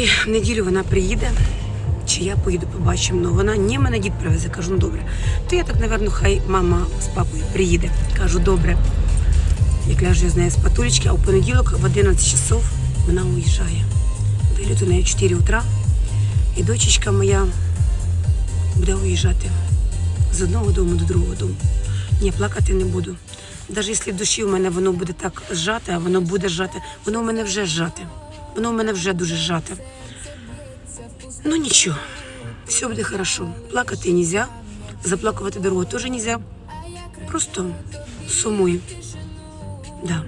Ой, в неділю вона приїде, чи я поїду, побачимо. Ну вона ні, мене дід привезе. Кажу, ну добре. То я так, напевно, хай мама з папою приїде. Кажу, добре. Як ляжу я з нею з патулечки, а в понеділок в 11 часов вона уїжджає. Виліт у неї 4 утра. І дочечка моя буде уїжджати з одного дому до другого дому. Ні, плакати не буду. Навіть якщо в душі в мене воно буде так зжате, а воно буде зжате, воно в мене вже зжате. Воно в мене вже дуже зжате. Ну нічого, все буде хорошо. Плакати не можна, заплакувати дорогу теж не можна. Просто сумую. Да.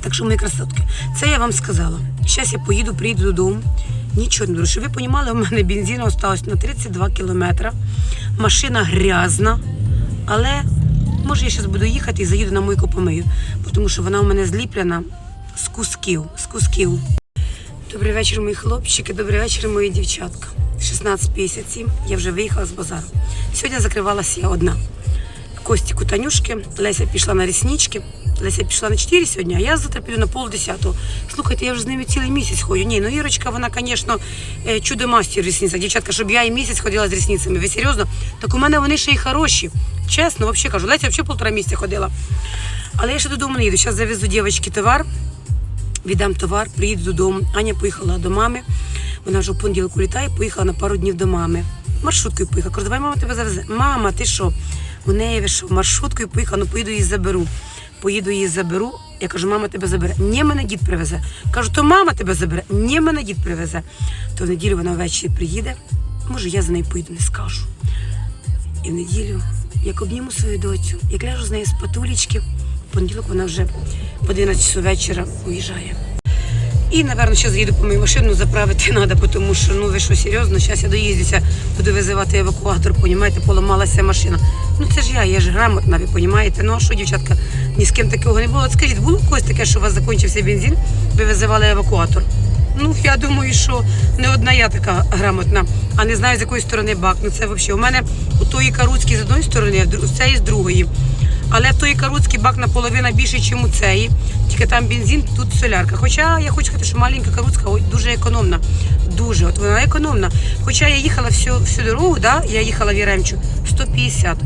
Так що, мої красотки, це я вам сказала. Зараз я поїду, приїду додому. Нічого не буду. Щоб ви розуміли, у мене бензину осталось на 32 кілометри. Машина грязна, але може я зараз буду їхати і заїду на мойку помию, тому що вона у мене зліплена з кусків, з кусків. Добрий вечір, мої хлопчики, добрий вечір, мої дівчатка. 16.57, я вже виїхала з базару. Сьогодні закривалася я одна. Костіку Танюшки, Леся пішла на ріснички. Леся пішла на 4 сьогодні, а я піду на пол десятого. Слухайте, я вже з ними цілий місяць ходжу. Ні, ну Ірочка, вона, звісно, е, чудо-мастер в рісницях. Дівчатка, щоб я і місяць ходила з рісницями. Ви серйозно? Так у мене вони ще й хороші. Чесно, взагалі кажу. Леся взагалі полтора місяця ходила. Але я ще додому не їду. Зараз завезу дівчатки товар віддам товар, приїду додому. Аня поїхала до мами. Вона вже в понеділок улітає, поїхала на пару днів до мами. Маршруткою поїхала. Кажу, давай мама тебе завезе. Мама, ти що? У неї ви що, маршруткою поїхала, ну поїду її заберу. Поїду її заберу. Я кажу, мама тебе забере. Ні, мене дід привезе. Кажу, то мама тебе забере. Ні, мене дід привезе. То в неділю вона ввечері приїде. Може, я за нею поїду, не скажу. І в неділю, як обніму свою доцю, як ляжу з нею з патулічки, понеділок вона вже в 11 часу вечора уїжджає. І, напевно, ще заїду по мою машину заправити треба, тому що, ну ви що, серйозно, зараз я доїздюся, буду визивати евакуатор, понімаєте, поламалася машина. Ну це ж я, я ж грамотна, ви понімаєте. Ну а що, дівчатка, ні з ким такого не було. От скажіть, було когось таке, що у вас закінчився бензин, ви визивали евакуатор? Ну, я думаю, що не одна я така грамотна, а не знаю, з якої сторони бак. Ну це взагалі. У мене у тої каруцькій з одної сторони, а з цієї з другої. Але в каруцький бак наполовину більше, ніж у цієї. Тільки там бензин, тут солярка. Хоча я хочу сказати, що маленька каруцька дуже економна. Дуже, от вона економна. Хоча я їхала всю, всю дорогу, да, я їхала в Яремчу 150.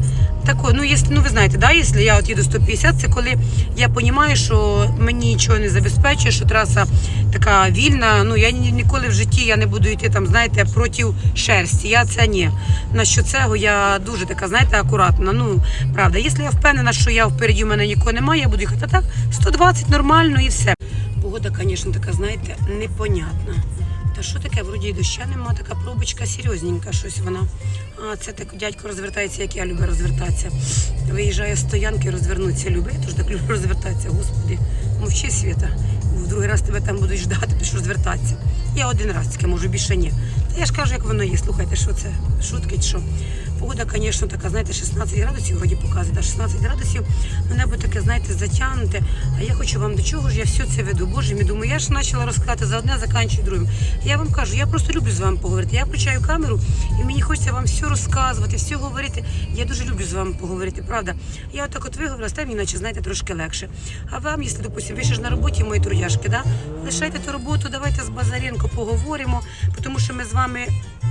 Тако, ну, якщо, ну ви знаєте, да, якщо я от їду 150, це коли я розумію, що мені нічого не забезпечує, що траса така вільна. Ну я ні- ніколи в житті я не буду йти там, знаєте, проти шерсті. Я це ні. На що цього я дуже така, знаєте, акуратна. Ну правда, якщо я впевнена, що я впереді у мене нікого немає, я буду їхати а так 120 нормально і все. Погода, звісно, така, знаєте, непонятна. Та що таке? Вроді і доща нема, така пробочка серйозненька, щось вона. А це так дядько розвертається, як я люблю розвертатися. Виїжджає з стоянки, розвернутися любить. Я теж так люблю розвертатися. Господи, мовчи світа. В другий раз тебе там будуть ждати, ти ж розвертатися. Я один раз таке можу, більше ні. Та я ж кажу, як воно є. Слухайте, що це? Шутки чи що? Погода, звісно, така, знаєте, 16 градусів вроді показує, та 16 градусів, ну небо таке, знаєте, затягнуте. А я хочу вам до чого ж я все це веду. Боже мій, думаю, я ж почала розказати за одне, заканчую другим. Я вам кажу, я просто люблю з вами поговорити. Я включаю камеру і мені хочеться вам все розказувати, все говорити. Я дуже люблю з вами поговорити, правда. Я отак от виговорила, став мені, наче, знаєте, трошки легше. А вам, якщо, допустим, ви ще ж на роботі, мої трудяшки, да? лишайте ту роботу, давайте з Базаренко поговоримо, тому що ми з вами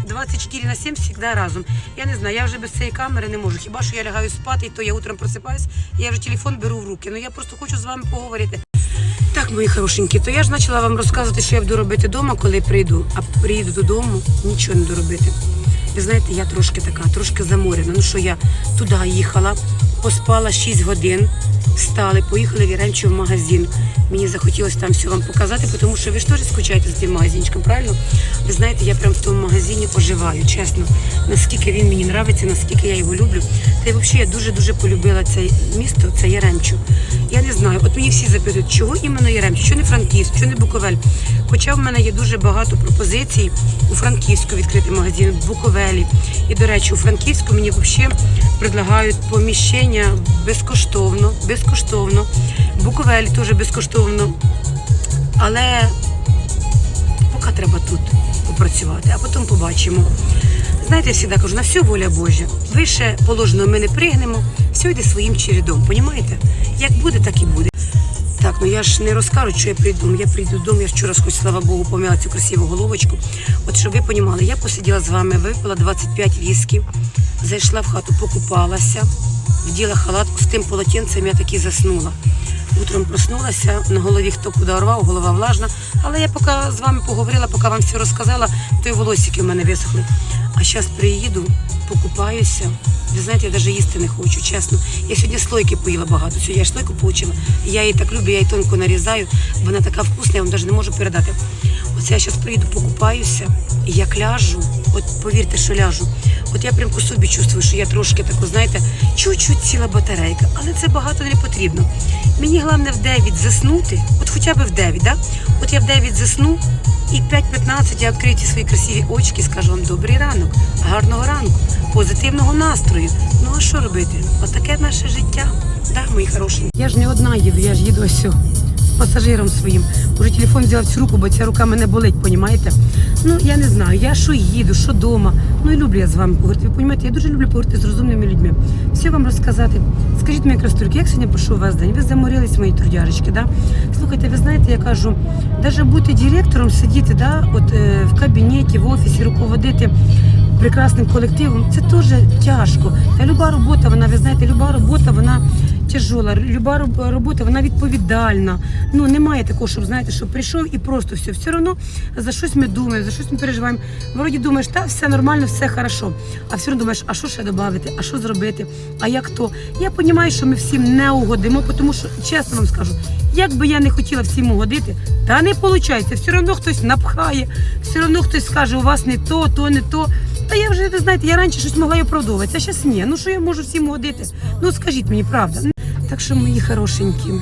24 на 7 завжди разом. Я не знаю, я вже без цієї камери не можу. Хіба що я лягаю спати, і то я утром просипаюсь, і я вже телефон беру в руки. Ну я просто хочу з вами поговорити. Так, мої хорошенькі, то я ж почала вам розказувати, що я буду робити вдома, коли прийду. А приїду додому, нічого не буду робити. Ви знаєте, я трошки така, трошки заморена. Ну що я туди їхала, поспала 6 годин, встали, поїхали в Яремчу в магазин. Мені захотілося там все вам показати, тому що ви ж теж скучаєте з тим магазинчиком, правильно? Ви знаєте, я прям в тому магазині оживаю, чесно. Наскільки він мені подобається, наскільки я його люблю. Та й взагалі я дуже-дуже полюбила це місто, це Яремчу. Я не знаю, от мені всі запитують, чого іменно Яремчу, що не Франківськ, що не Буковель. Хоча в мене є дуже багато пропозицій у Франківську відкрити магазин, в Буковелі. І, до речі, у Франківську мені взагалі предлагають поміщення безкоштовно, безкоштовно. Буковелі теж безкоштовно. Але поки треба тут попрацювати, а потім побачимо. Знаєте, я завжди кажу, на все воля Божа. Вище положено ми не пригнемо, все йде своїм чередом, понімаєте? Як буде, так і буде. Ну я ж не розкажу, що я прийду. Я прийду додому, я вчора хоч, слава Богу, помила цю красиву головочку. От щоб ви понімали, я посиділа з вами, випила 25 вісків, зайшла в хату, покупалася, вділа халатку з тим полотенцем, я таки заснула. Утром проснулася, на голові хто куди рвав, голова влажна. Але я поки з вами поговорила, поки вам все розказала, то й волосики в мене висохли. А зараз приїду, покупаюся. Ви знаєте, я навіть їсти не хочу, чесно. Я сьогодні слойки поїла багато. Сьогодні я ж получила. Я її так люблю, я її тонко нарізаю. Вона така вкусна, я вам навіть не можу передати. Оце я зараз приїду, покупаюся, і як ляжу, от повірте, що ляжу. От я прям по собі чувствую, що я трошки таку, знаєте, чуть-чуть ціла батарейка, але це багато не потрібно. Мені головне в 9 заснути, от хоча б в 9, да? От я в 9 засну, і 5.15 я відкрию ті свої красиві очки скажу вам добрий ранок, гарного ранку, позитивного настрою. Ну а що робити? Отаке наше життя. Да, мої хороші. Я ж не одна їду, я ж їду ось пасажиром своїм. Уже телефон взяла цю руку, бо ця рука мене болить, понімаєте? Ну я не знаю, я що їду, що вдома. Ну і люблю я з вами поговорити. Ви розумієте, я дуже люблю поговорити з розумними людьми. Все вам розказати. Скажіть мені, красотульки, як сьогодні пройшов ваш день? Ви заморились, мої трудяжечки, да? Слухайте, ви знаєте, я кажу, навіть бути директором, сидіти, да, от е, в кабінеті, в офісі, руководити прекрасним колективом, це теж тяжко. Та люба робота, вона, ви знаєте, люба робота, вона тяжола, люба робота, вона відповідальна. Ну немає такого, щоб знаєте, що прийшов і просто все. Все одно за щось ми думаємо, за щось ми переживаємо. Вроді думаєш, та все нормально, все хорошо. А все одно думаєш, а що ще додати, а що зробити, а як то. Я розумію, що ми всім не угодимо, тому що чесно вам скажу, як би я не хотіла всім угодити, та не виходить. Все одно хтось напхає, все одно хтось скаже, у вас не то, то не то. Та я вже, ви знаєте, я раніше щось могла і а зараз ні. Ну що я можу всім угодити? Ну скажіть мені, правда. Так що, мої хорошенькі,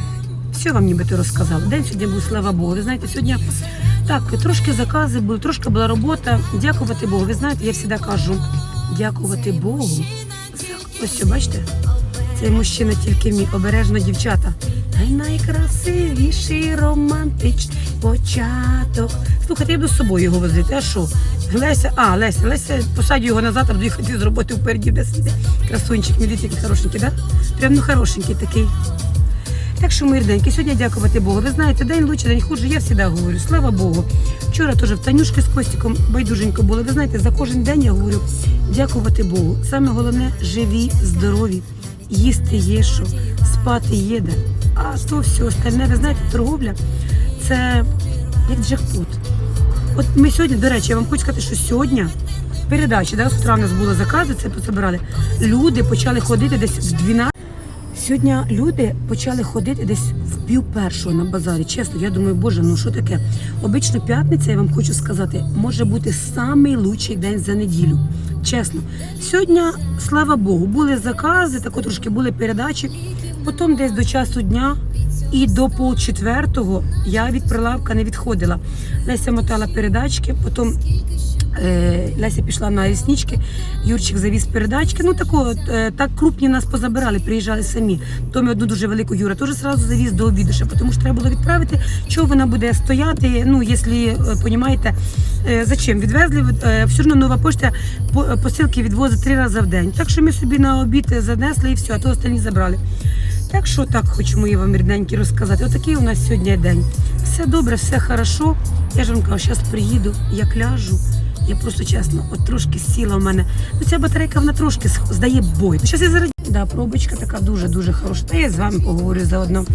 все вам нібито розказала. День сьогодні був, слава Богу. Ви знаєте, сьогодні так, трошки закази були, трошки була робота. Дякувати Богу. Ви знаєте, я завжди кажу, дякувати Богу. Ось все, бачите? Цей мужчина тільки мій, обережно дівчата. Та найкрасивіший романтичний початок. Слухайте, я буду з собою його возити. А що? Леся, а, Леся, Леся, посадю його назад, а буду їхати з роботи впереді, де сидить. Красунчик, який хорошенький, да? Прям ну хорошенький такий. Так що, мої сьогодні дякувати Богу. Ви знаєте, день лучше, день хуже, я завжди говорю, слава Богу. Вчора теж в Танюшки з Костіком байдуженько було. Ви знаєте, за кожен день я говорю, дякувати Богу. Саме головне живі, здорові, їсти є що, спати є де. А то все остальне, ви знаєте, торговля це як джекпот. От ми сьогодні, до речі, я вам хочу сказати, що сьогодні передачі, да, з в нас були закази, це позабирали. Люди почали ходити десь в 12. Сьогодні люди почали ходити десь в пів першого на базарі. Чесно, я думаю, боже, ну що таке? Обично п'ятниця, я вам хочу сказати, може бути самий лучший день за неділю. Чесно, сьогодні, слава Богу, були закази, тако трошки були передачі. Потім десь до часу дня і до полчетвертого я від прилавка не відходила. Леся мотала передачки, потім Леся пішла на ліснички, Юрчик завіз передачки. Ну такого е, так крупні нас позабирали, приїжджали самі. То ми одну дуже велику Юра теж зразу завіз до обіду, ще, тому що треба було відправити. Чого вона буде стояти? Ну, якщо е, понімаєте, е, зачем відвезли? Е, все одно нова пошта по- посилки відвозить три рази в день. Так що ми собі на обід занесли і все, а то останні забрали. Так що так хочу мої вам рідненькі розказати. Отакий у нас сьогодні день. Все добре, все хорошо. Я ж вам кажу, зараз приїду, як ляжу. Я просто чесно, от трошки сіла в мене. Ну ця батарейка вона трошки здає бой. Ну, зараз я зараз. Да, пробочка така дуже-дуже хороша. Та я з вами поговорю заодно.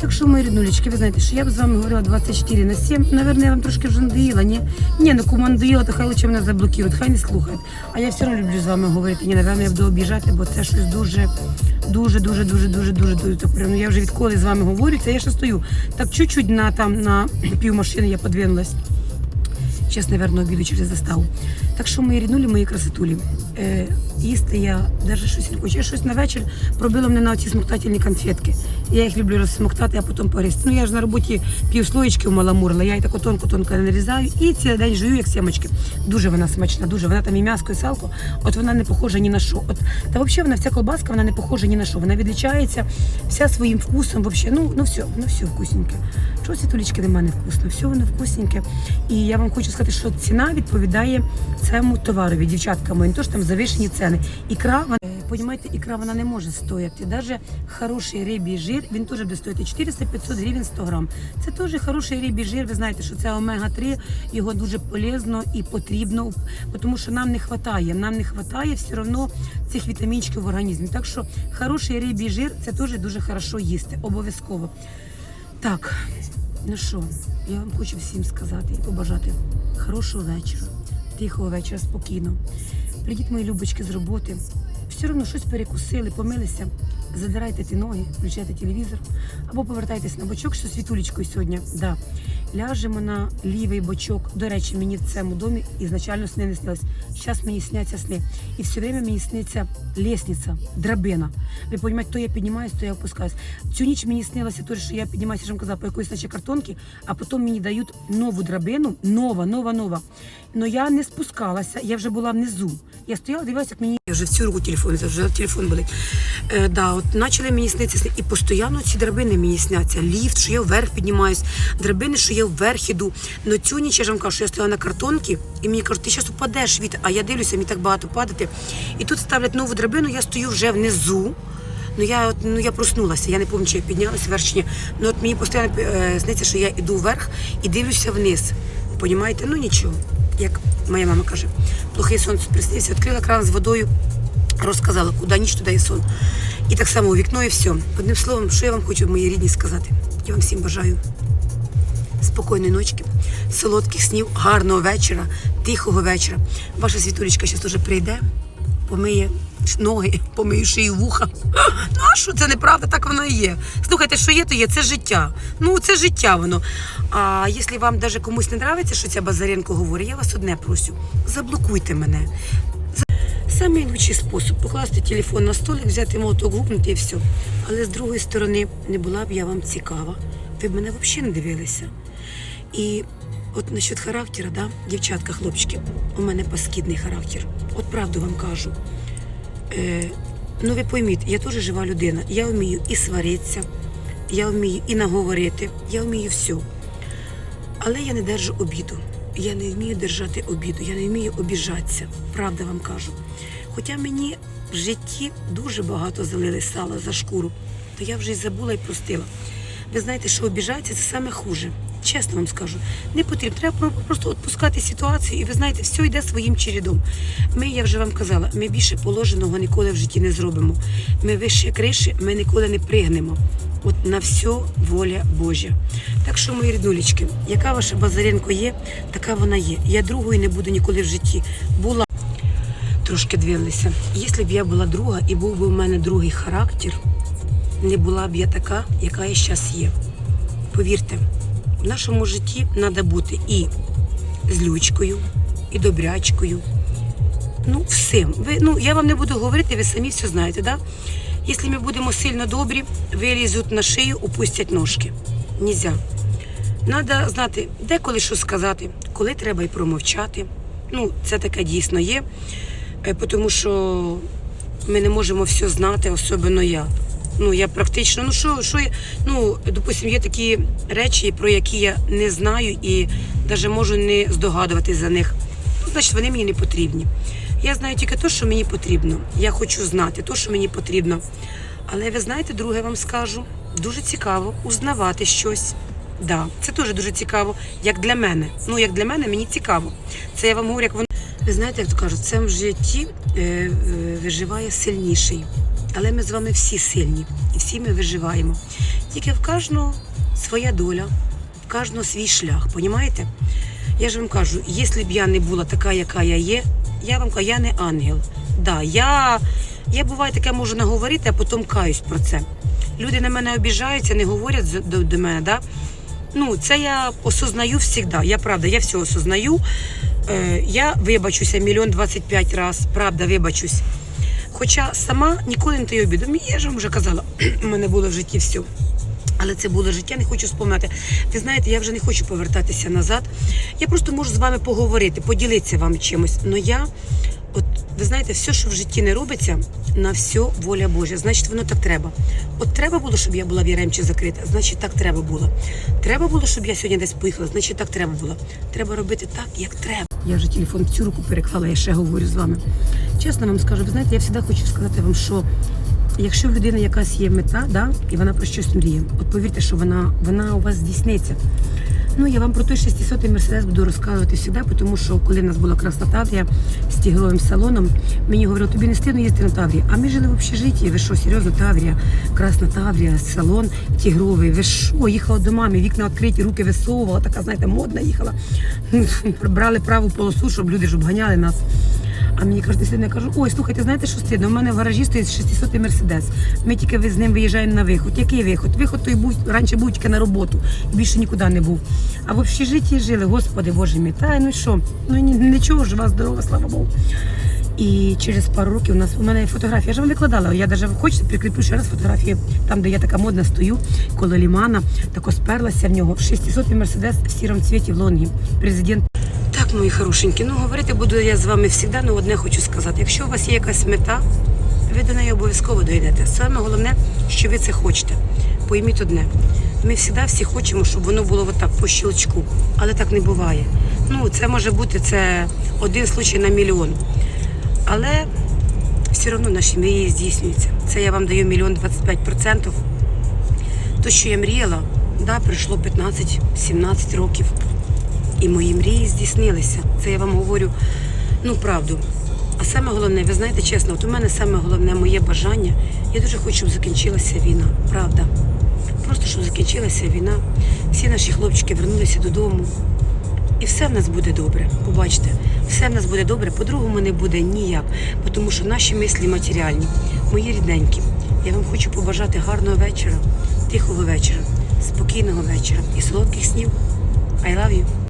Так що, мої ріднулечки, ви знаєте, що я б з вами говорила 24 на 7. Наверное, я вам трошки вже надоїла, ні? Ні, ну кому надоїла, то хай лучше мене заблокують, хай не слухають. А я все одно люблю з вами говорити. Ні, напевно, я буду обіжати, бо це щось дуже, дуже, дуже, дуже, дуже, дуже, дуже. Ну, я вже відколи з вами говорю, це я ще стою. Так чуть-чуть на там на пів машини я подвинулась. Зараз, наверное, обіду через заставу. Так що мої ріднулі, мої красотулі. Їсти я навіть щось не хочу. Я щось на вечір пробила мене на ці смоктательні конфетки. Я їх люблю розсмоктати, а потім порізати. Ну я ж на роботі пів слоєчки маламурила, я її тако тонко-тонко нарізаю і цілий день жую, як сімочки. Дуже вона смачна, дуже. Вона там і м'яско, і салко. От вона не похожа ні на що. От, та взагалі вона вся колбаска, вона не похожа ні на що. Вона відлічається вся своїм вкусом. Вообще. Ну, ну все, ну все вкусненьке. Що світулечки для мене вкусно, все воно вкусненьке. І я вам хочу сказати, що ціна відповідає цьому товарові, дівчатка мої, не то що там завишені ціни. Ікра, вона- Понімаєте, ікра вона не може стояти. Навіть хороший рибій жир, він теж буде стояти 400-500 гривень 100 грам. Це теж хороший рибій жир. Ви знаєте, що це омега-3, його дуже полезно і потрібно, тому що нам не вистачає. Нам не вистачає все одно цих вітамінчиків в організмі. Так що хороший рибій жир це теж дуже хорошо їсти, обов'язково. Так, ну що, я вам хочу всім сказати і побажати хорошого вечора, тихого вечора, спокійно. Прийдіть мої любочки з роботи. Все одно щось перекусили, помилися. Задирайте ті ноги, включайте телевізор або повертайтесь на бочок, що світулечкою сьогодні. Да. Ляжемо на лівий бочок. До речі, мені в цьому домі ізначально сни не снилось. Зараз мені сняться сни. І все время мені сниться лестниця, драбина. Ви розумієте, то я піднімаюсь, то я опускаюсь. Цю ніч мені снилося те, що я піднімаюся, вам казала, по якоїсь наче картонки, а потім мені дають нову драбину, нова, нова, нова. Но я не спускалася, я вже була внизу. Я стояла, дивилася, як мені. Я вже в цю руку телефон, вже телефон болить. Е, да, от почали мені снитися сни. І постійно ці драбини мені сняться. Ліфт, що я вверх піднімаюсь, драбини, що я вверх іду. Но цю ніч я ж вам кажу, що я стояла на картонці, і мені кажуть, ти зараз упадеш від. А я дивлюся, мені так багато падати. І тут ставлять нову драбину, я стою вже внизу. Ну я от, ну я проснулася, я не пам'ятаю, чи я піднялася вверх чи ні. Ну от мені постійно е, сниться, що я йду вверх і дивлюся вниз. Понімаєте? Ну нічого. Як моя мама каже, плохий сон приснився, відкрила кран з водою, розказала, куди ніч, туди і сон. І так само у вікно, і все. Одним словом, що я вам хочу, мої рідні, сказати. Я вам всім бажаю спокійної ночки, солодких снів, гарного вечора, тихого вечора. Ваша світулечка зараз уже прийде, помиє ноги, помиє шию вуха. Ну а що це неправда? Так воно і є. Слухайте, що є, то є, це життя. Ну це життя воно. А якщо вам навіть комусь не подобається, що ця Базаренко говорить, я вас одне просю, заблокуйте мене. Самий лучший спосіб покласти телефон на столик, взяти молоток, гукнути і все. Але з другої сторони, не була б я вам цікава. Ви б мене взагалі не дивилися. І от насчет характера, да, дівчатка, хлопчики, у мене паскідний характер. От правду вам кажу. Е, ну ви пойміть, я теж жива людина. Я вмію і сваритися, я вмію і наговорити, я вмію все. Але я не держу обіду. Я не вмію держати обіду, я не вмію обіжатися. Правда вам кажу. Хоча мені в житті дуже багато залили сала за шкуру, то я вже й забула і простила. Ви знаєте, що обіжатися це саме хуже. Чесно вам скажу, не потрібно. Треба просто відпускати ситуацію, і ви знаєте, все йде своїм чередом. Ми, я вже вам казала, ми більше положеного ніколи в житті не зробимо. Ми вище криші, ми ніколи не пригнемо. От на все воля Божа. Так що, мої ріднулечки, яка ваша Базаренко є, така вона є. Я другою не буду ніколи в житті. Була трошки дивилися. Якщо б я була друга і був би у мене другий характер, не була б я така, яка я зараз є. Повірте, в нашому житті треба бути і злючкою, і добрячкою. Ну, всім. Ви, ну, я вам не буду говорити, ви самі все знаєте, да? Якщо ми будемо сильно добрі, вилізуть на шию, опустять ножки. Нельзя. Треба знати, де коли що сказати, коли треба і промовчати. Ну, це таке дійсно є, Е, тому що ми не можемо все знати, особливо я. Ну, я практично, ну що, що я, ну, допустим, є такі речі, про які я не знаю і навіть можу не здогадуватись за них. Ну, значить, вони мені не потрібні. Я знаю тільки те, що мені потрібно. Я хочу знати те, що мені потрібно. Але ви знаєте, друге вам скажу, дуже цікаво узнавати щось. Да, це теж дуже цікаво, як для мене. Ну, як для мене, мені цікаво. Це я вам говорю, як воно. Ви знаєте, як то кажуть, це в житті е, е, виживає сильніший. Але ми з вами всі сильні і всі ми виживаємо. Тільки в кожного своя доля, в кожного свій шлях, понімаєте? Я ж вам кажу, якщо б я не була така, яка я є, я вам кажу, я не ангел. Да, я, я буває таке можу наговорити, а потім каюсь про це. Люди на мене обіжаються, не говорять до, до мене. Да? Ну, це я осознаю завжди. Я правда, я все осознаю. Е, я вибачуся мільйон двадцять п'ять раз, правда, вибачусь. Хоча сама ніколи не даю обіду. Я ж вам вже казала, у мене було в житті все. Але це було життя, не хочу споминати. Ви знаєте, я вже не хочу повертатися назад. Я просто можу з вами поговорити, поділитися вам чимось. Но я, от ви знаєте, все, що в житті не робиться, на все воля Божа. Значить, воно так треба. От треба було, щоб я була в Яремчі закрита, значить так треба було. Треба було, щоб я сьогодні десь поїхала, значить так треба було. Треба робити так, як треба. Я вже телефон в цю руку переклала, я ще говорю з вами. Чесно вам скажу, ви знаєте, я завжди хочу сказати вам, що якщо в людини якась є мета, да, і вона про щось мріє, от повірте, що вона, вона у вас здійсниться. Ну, я вам про той 600-й Мерседес буду розказувати сюди, тому що коли в нас була красна Таврія з тігровим салоном, мені говорили, тобі не стидно їздити на Таврії. А ми жили в общежитті, ви що, серйозно, Таврія, красна Таврія, салон тігровий, ви що, їхала до мами, вікна відкриті, руки висовувала, така, знаєте, модна їхала. Брали праву полосу, щоб люди ж обганяли нас. А мені стидно, я кажу, ой, слухайте, знаєте, що стидно? У мене в гаражі стоїть 600 мерседес. Ми тільки з ним виїжджаємо на виход. Який виход? Виход той був раніше був тільки на роботу, і більше нікуди не був. А в общежитті жили, господи, боже мій, та ну що? Ну ні- нічого, жива, здорова, слава Богу. І через пару років у нас у мене є фотографія. Я ж вам викладала. Я навіть хочете прикріплю ще раз фотографії, там, де я така модна стою, коло лімана, тако сперлася в нього 600 мерседес в сірому цвіті в лонгі. Президент мої хорошенькі, ну говорити буду я з вами завжди, але одне хочу сказати. Якщо у вас є якась мета, ви до неї обов'язково дійдете. Саме головне, що ви це хочете. Пойміть одне. Ми завжди всі хочемо, щоб воно було отак по щелчку, але так не буває. Ну, це може бути це один случай на мільйон. Але все одно наші мрії здійснюються. Це я вам даю мільйон 25 процентів. То, що я мріяла, да, пройшло 15-17 років. І мої мрії здійснилися. Це я вам говорю ну правду. А саме головне, ви знаєте чесно, от у мене саме головне моє бажання. Я дуже хочу, щоб закінчилася війна. Правда. Просто щоб закінчилася війна. Всі наші хлопчики вернулися додому. І все в нас буде добре. Побачите, все в нас буде добре, по-другому не буде ніяк, тому що наші мислі матеріальні. Мої рідненькі, я вам хочу побажати гарного вечора, тихого вечора, спокійного вечора і солодких снів. I love you.